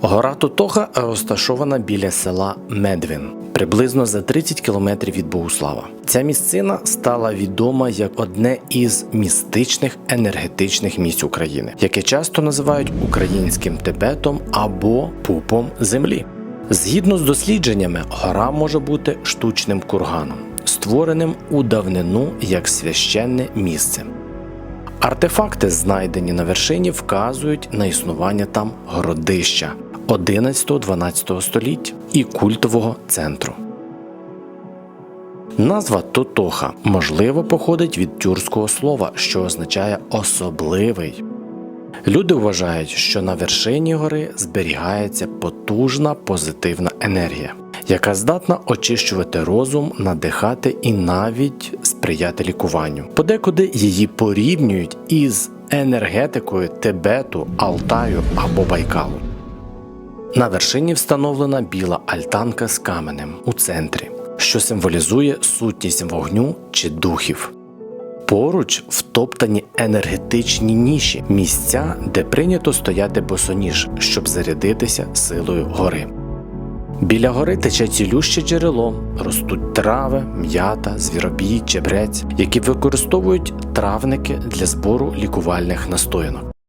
Гора Тотоха розташована біля села Медвин, приблизно за 30 кілометрів від Богуслава. Ця місцина стала відома як одне із містичних енергетичних місць України, яке часто називають українським Тибетом або пупом землі. Згідно з дослідженнями, гора може бути штучним курганом, створеним у давнину як священне місце. Артефакти, знайдені на вершині, вказують на існування там городища 11-12 століть і культового центру. Назва Тотоха можливо походить від тюркського слова, що означає особливий. Люди вважають, що на вершині гори зберігається потужна позитивна енергія, яка здатна очищувати розум, надихати і навіть сприяти лікуванню. Подекуди її порівнюють із енергетикою Тибету, Алтаю або Байкалу. На вершині встановлена біла альтанка з каменем у центрі, що символізує сутність вогню чи духів. Поруч втоптані енергетичні ніші, місця, де прийнято стояти босоніж, щоб зарядитися силою гори. Біля гори тече цілюще джерело, ростуть трави, м'ята, звіробій, чебрець, які використовують травники для збору лікувальних настоянок.